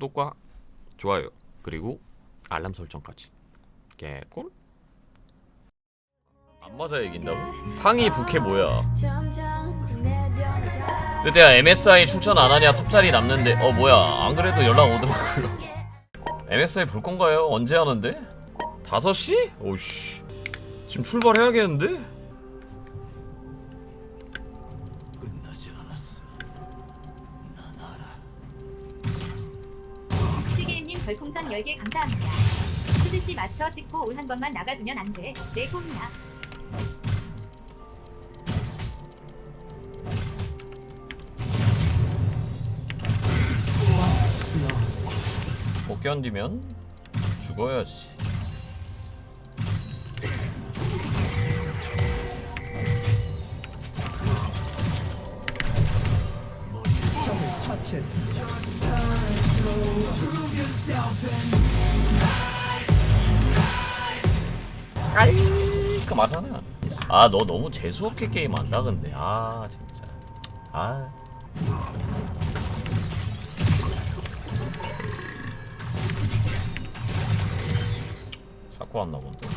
구독과 좋아요 그리고 알람 설정까지 개꿀 안 맞아 이긴다고? 팡이 부캐 뭐야 뜨대야 MSI 추천 안 하냐 탑자리 남는데 어 뭐야 안 그래도 연락 오더라고요 MSI 볼 건가요? 언제 하는데? 5시? 오씨 지금 출발해야겠는데? 10개 감사합니다. 수드씨 마스터 찍고 올 한 번만 나가주면 안 돼. 내 꿈이야. 못 견디면 죽어야지 깔끔하잖아 아 너 너무 재수없게 게임 한다 근데. 아 진짜. 아. 자꾸 안 나본다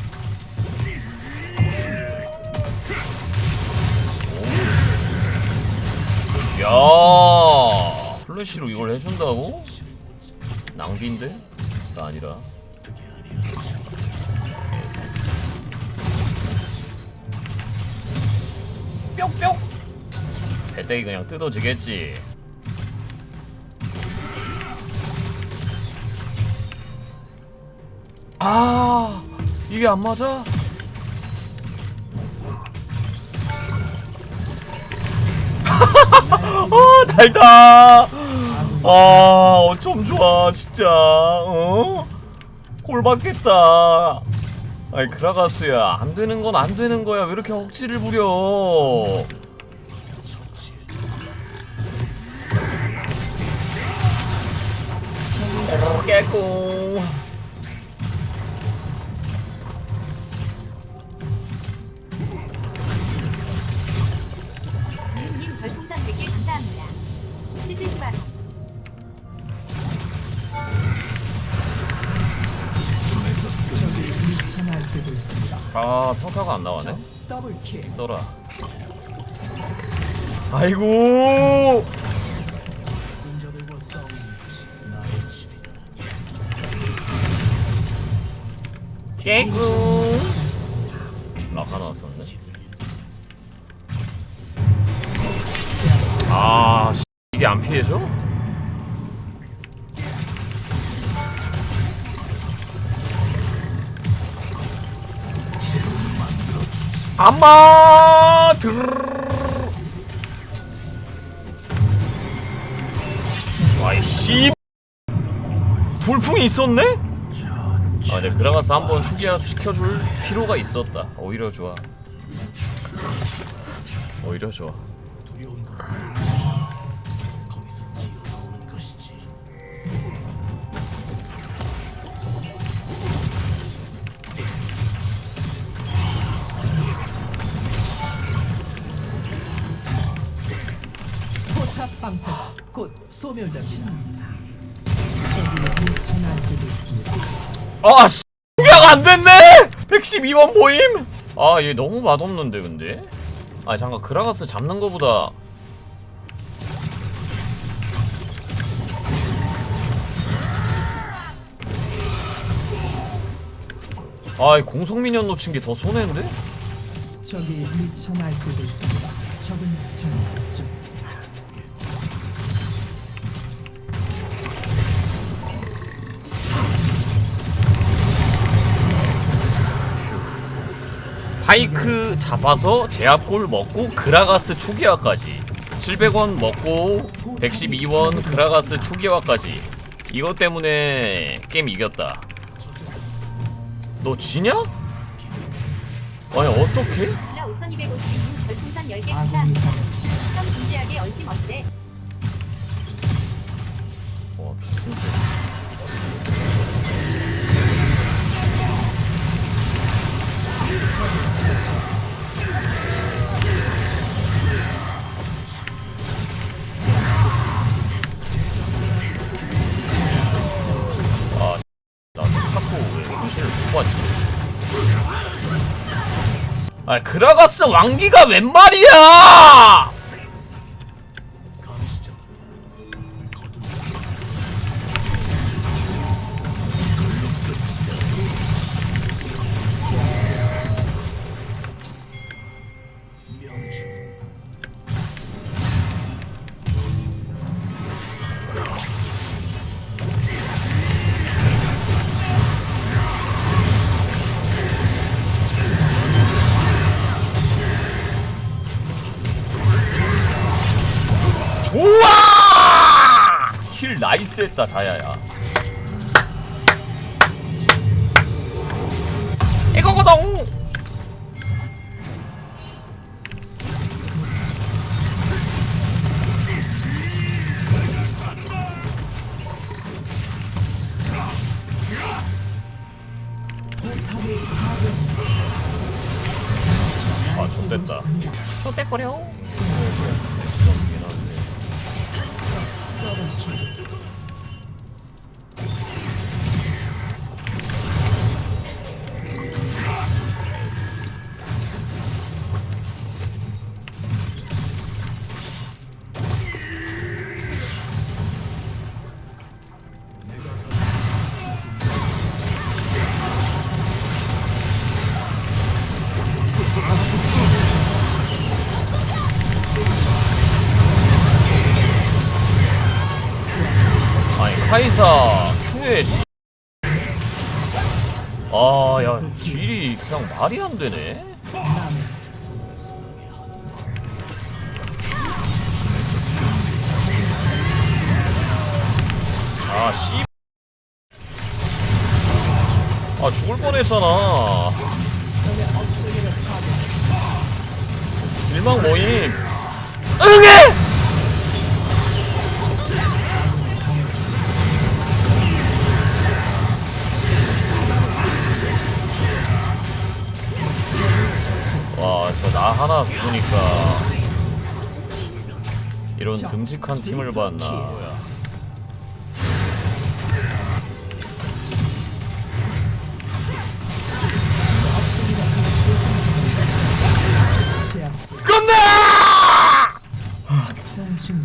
오. 야 플래시로 이걸 해준다고? 낭비인데? 가 아니라 뿅뿅 배때기 그냥 뜯어지겠지 아 이게 안 맞아? 아 달다 아 어쩜 좋아 진짜. 어? 꼴 받겠다. 아이 크라가스야 안 되는 건 안 되는 거야. 왜 이렇게 억지를 부려? 깨고 때도 있습니다. 아 평타가 안 나와네 더블킬. 써라 아이고. 깨고 라카 나왔었네 아 씨, 이게 안 피해줘? 아마 들 와이씨 돌풍이 있었네? 아, 네, 그라가스 한번 소개 시켜줄 필요가 있었다. 오히려 좋아. 오히려 좋아. 곧 소멸됩니다. 적이 있습니다. 아, 씨, 소개가 안 됐네. 112번 모임. 아, 얘 너무 맛없는데 근데. 아, 잠깐 그라가스 잡는 거보다 아, 이 공성미년 놓친 게 더 손해인데? 적이 미쳐날 때도 있습니다. 적은 전설적 파이크 잡아서 제압골 먹고 그라가스 초기화까지 700원 먹고 112원 그라가스 초기화까지 이것 때문에 게임 이겼다 너 지냐? 아니 5250님 별풍선 10개 아군이 감사합니다. 당했습니다. 시험 진지하게 얼심 어때? 와 비싼데 아, 나도 자꾸 왜 루시를 못 봤지? 아, 그라가스 왕기가 웬 말이야! 했다 자야야 카이사 큐에 아야 딜이 그냥 말이 안 되네 남은 아 씨. 아 죽을 뻔했잖아. 일망 모임. 응애. 하나 죽으니까. 이런 듬직한 팀을 봤나. 학살 중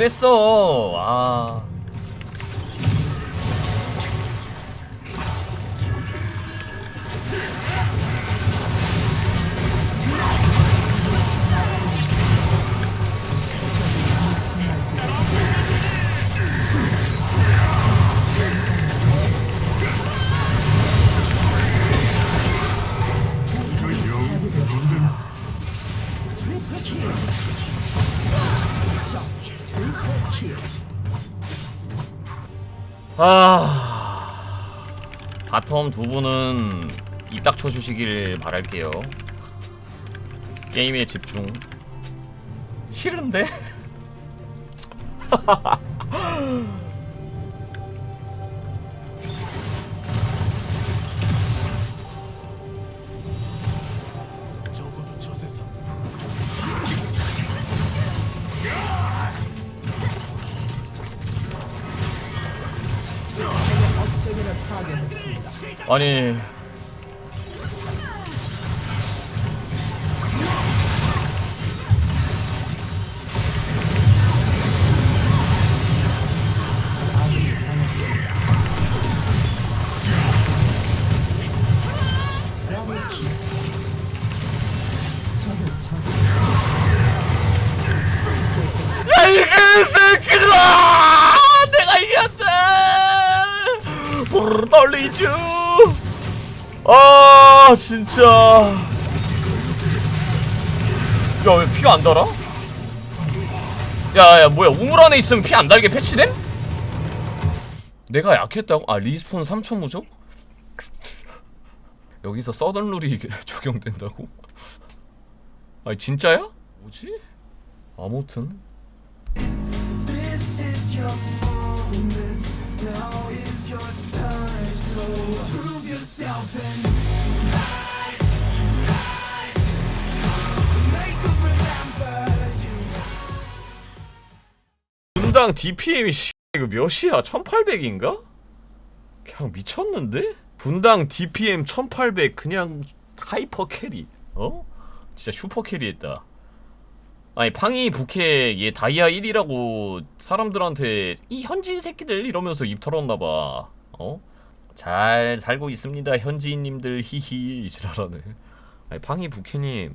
그랬어. 아 아... 바텀 두 분은 이딱 쳐주시길 바랄게요 게임에 집중 싫은데? 아니. 새끼들아! 내가 이겼다 부르르 떨리죠 아 진짜 야 왜 피가 안 달아? 야야 뭐야 우물 안에 있으면 피 안 달게 패치됨? 내가 약했다고? 아 리스폰 3천 무죠? 여기서 서든 룰이 적용된다고? 아니 진짜야? 뭐지? 아무튼 분당 DPM이 씨 이거 몇이야? 1800인가? 그냥 미쳤는데? 분당 DPM 1800 그냥 하이퍼 캐리 어? 진짜 슈퍼 캐리했다 아니 팡이 부캐 얘 다이아 1이라고 사람들한테 이 현지인 새끼들 이러면서 입 털었나봐 어? 잘 살고 있습니다 현지인님들 히히 아니 팡이 부캐님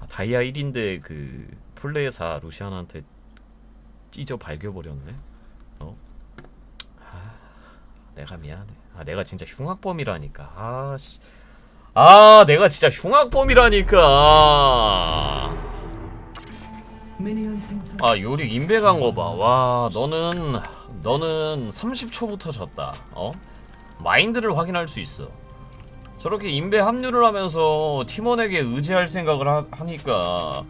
아, 다이아 1인데 그 플레이사 루시안한테 찢어 발겨버렸네. 어? 아, 내가 미안해. 아, 내가 진짜 흉악범이라니까. 아, 씨. 아, 내가 진짜 흉악범이라니까. 아, 요리 인베 간거 봐. 와, 너는 너는 30초부터 졌다. 어? 마인드를 확인할 수 있어. 저렇게 인베 합류를 하면서 팀원에게 의지할 생각을 하, 하니까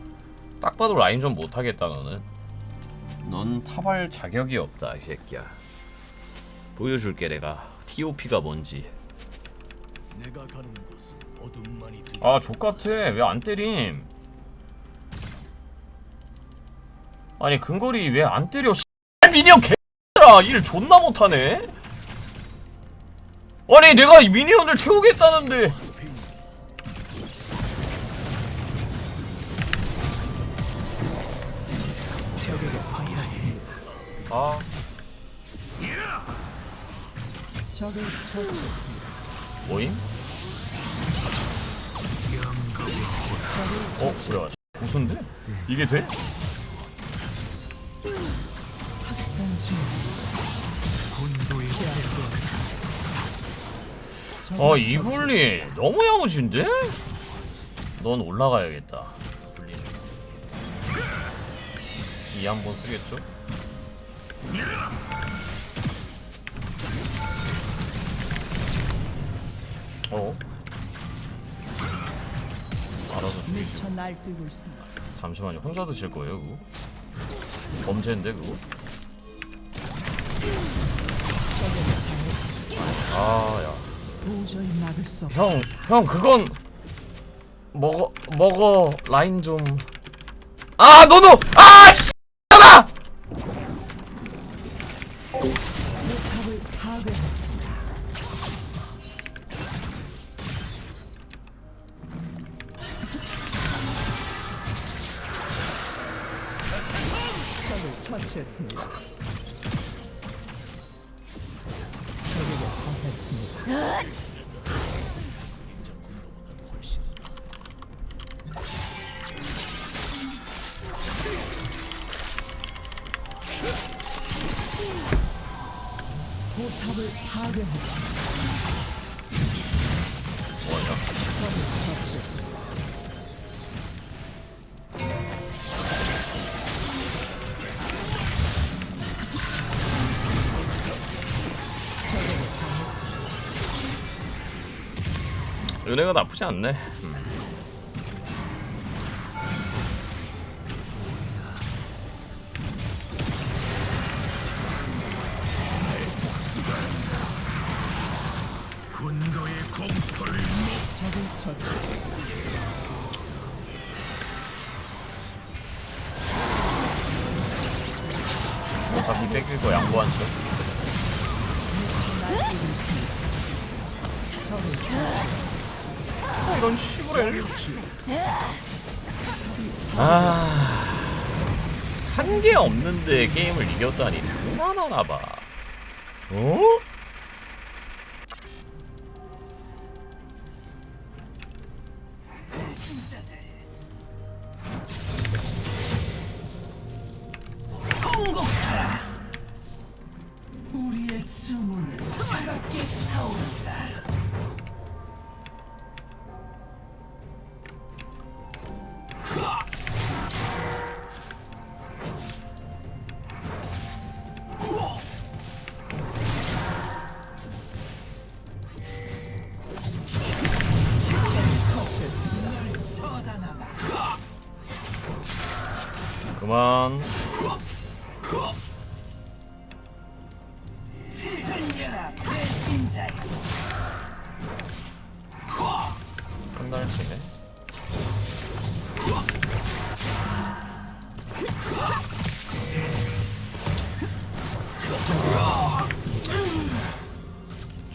딱 봐도 라인 좀 못하겠다 너는. 넌 탑할 자격이 없다 이 새끼야. 보여줄게 내가 TOP가 뭔지. 아 족같아 왜 안 때림? 아니 근거리 왜 안 때려? 씨, 미니언 개라 일 존나 못하네. 아니 내가 이 미니언을 태우겠다는데. 아. 뭐임? 어 뭐야? 고수인데? 이게 돼? 어 이블리 너무 야무진데? 넌 올라가야겠다. 이블리. 이한 번 쓰겠죠? 어? 알아서 죽이 미쳐 날뛰고 있습니다. 잠시만요. 혼자 드실 거예요, 그거? 범죄인데 그거? 아, 야. 도저히 막을 수 없. 형, 형 그건 먹어 먹어 라인 좀. 아, 너너 아, 씨. 나 탑을 파괴했습니다. 적을 처치했습니다. 은혜가 나쁘지 않네. 음. 어차피 뺏길 거 양보한 척. 처치. 아, 이런 시골에. 아. 한게 없는데 게임을 이겼다니 장난하나 봐. 어?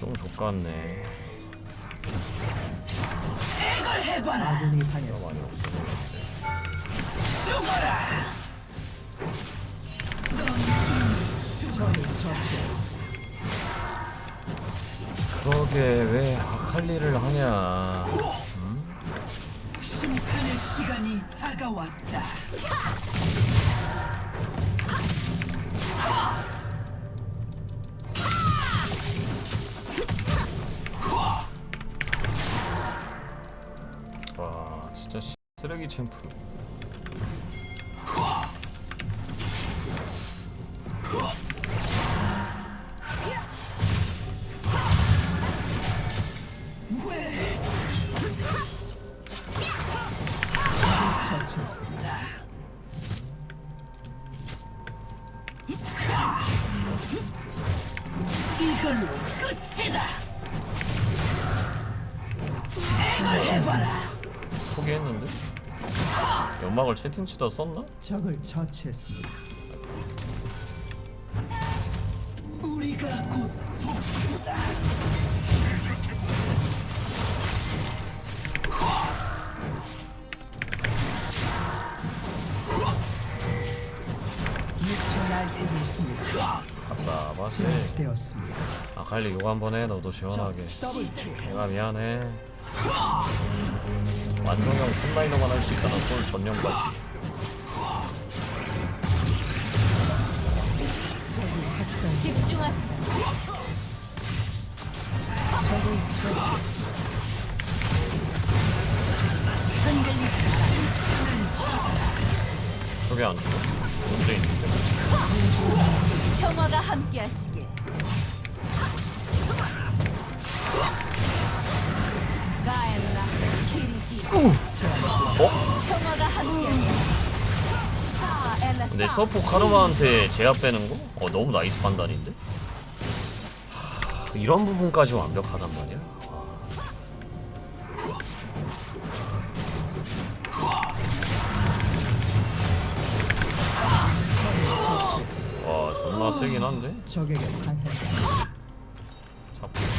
좀 족같네. 아군이 당했습니다. 그러게 왜 아칼리를 하냐. 심판의 시간이 다가왔다 와 진짜 씨, 쓰레기 챔프 채팅치다 썼나? 적을 처치했습니다. 우리가 곧 날뛰고 있습니다. 답답하지 제압되었습니다. 아칼리 욕한번 해 너도 시원하게. 내가 미안해 완성형 톱라이너만 할 수 있다는 솔 전념까지 저게 안 죽어? 문제 있는데 평화가 함께하시길. 근데 서포 카르마한테 제압 빼는 거? 어 너무 나이스 판단인데? 하, 이런 부분까지 완벽하단 말이야? 와 존나 세긴 한데? 적에게 당했습니다 잡고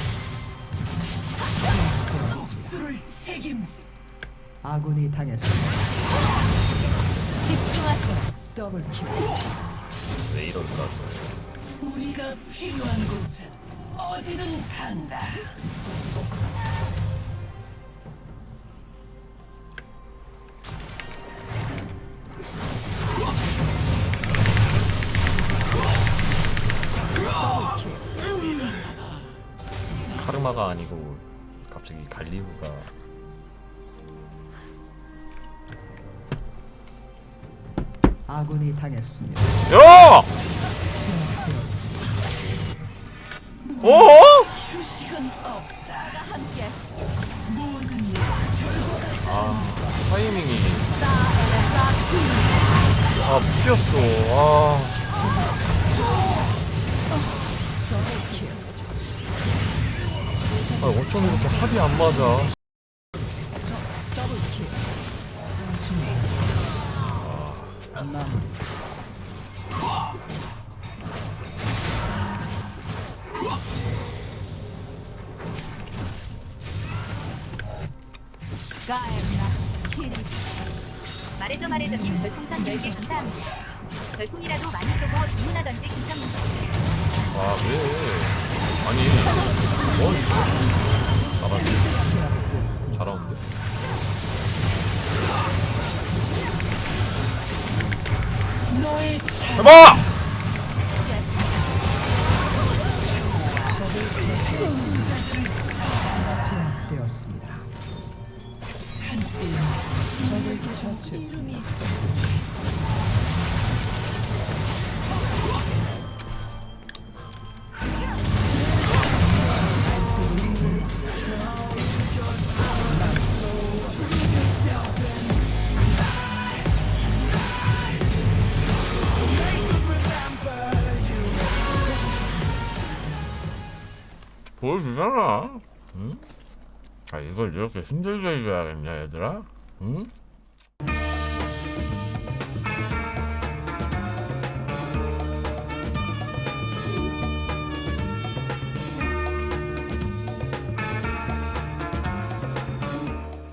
수를 책임지 아군이 당했습니다 집중하세요. 더블 킬 왜 이럴까? 우리가 필요한 곳은 어디든 간다 아군이 당했습니다 야! 어? 아 타이밍이. 아 묶였어 아 아, 어쩜 이렇게 합이 안 맞아 키리키. 말해줘 말해줘님 별풍선 10개 감사합니다. 별풍이라도 많이 쏘고 주문하던지 괜찮습니다. 아 왜? 아니 뭐 이거 나가지 잘하는데? 해봐! 보여주잖아 응? 아 이걸 이렇게 힘들게 해줘야겠냐 얘들아 응?